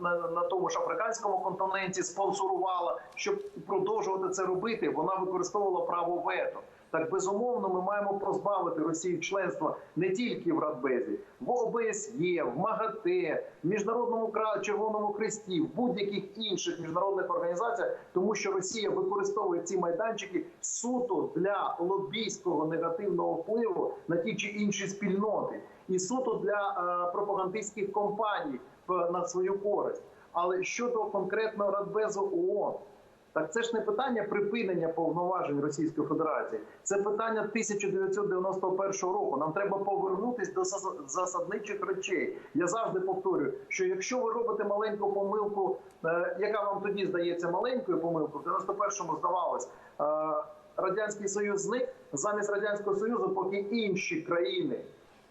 на, на тому ж африканському континенті спонсорувала, щоб продовжувати це робити. Вона використовувала право вето. Так безумовно, ми маємо позбавити Росію членства не тільки в Радбезі, в ОБСЄ, в МАГАТЕ, в міжнародному Червоному Хресті, в будь-яких інших міжнародних організаціях, тому що Росія використовує ці майданчики суто для лобійського негативного впливу на ті чи інші спільноти, і суто для е, пропагандистських компаній в- на свою користь. Але щодо конкретного Радбезу ООН, так це ж не питання припинення повноважень Російської Федерації. Це питання 1991 року. Нам треба повернутись до засадничих речей. Я завжди повторюю, що якщо ви робите маленьку помилку, е, яка вам тоді здається маленькою помилкою, в 91-му здавалось. е, Радянський Союз зник замість радянського союзу, поки інші країни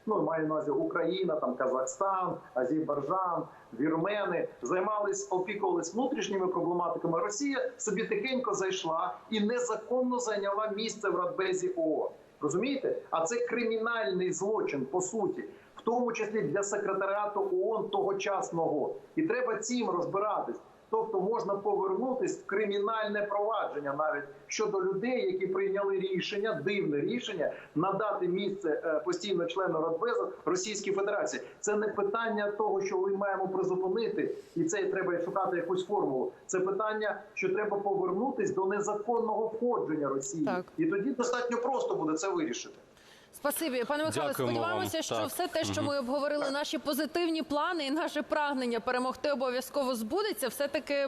ну маю на увазі Україна, там Казахстан, Азербайджан, Вірмени займались, опікувались внутрішніми проблематиками. Росія собі тихенько зайшла і незаконно зайняла місце в Радбезі ООН. Розумієте? А це кримінальний злочин по суті, в тому числі для секретаріату ООН тогочасного. І треба цим розбиратись. Тобто можна повернутись в кримінальне провадження навіть щодо людей, які прийняли рішення, дивне рішення надати місце е, постійно члену Радбезу Російській Федерації. Це не питання того, що ми маємо призупинити, і це треба шукати якусь формулу. Це питання, що треба повернутись до незаконного входження Росії, Так. і тоді достатньо просто буде це вирішити. Спасибі, пане Михайло. Дякуємо Сподіваємося, вам. що Так. все те, що ми обговорили, наші позитивні плани і наше прагнення перемогти обов'язково збудеться. Все таки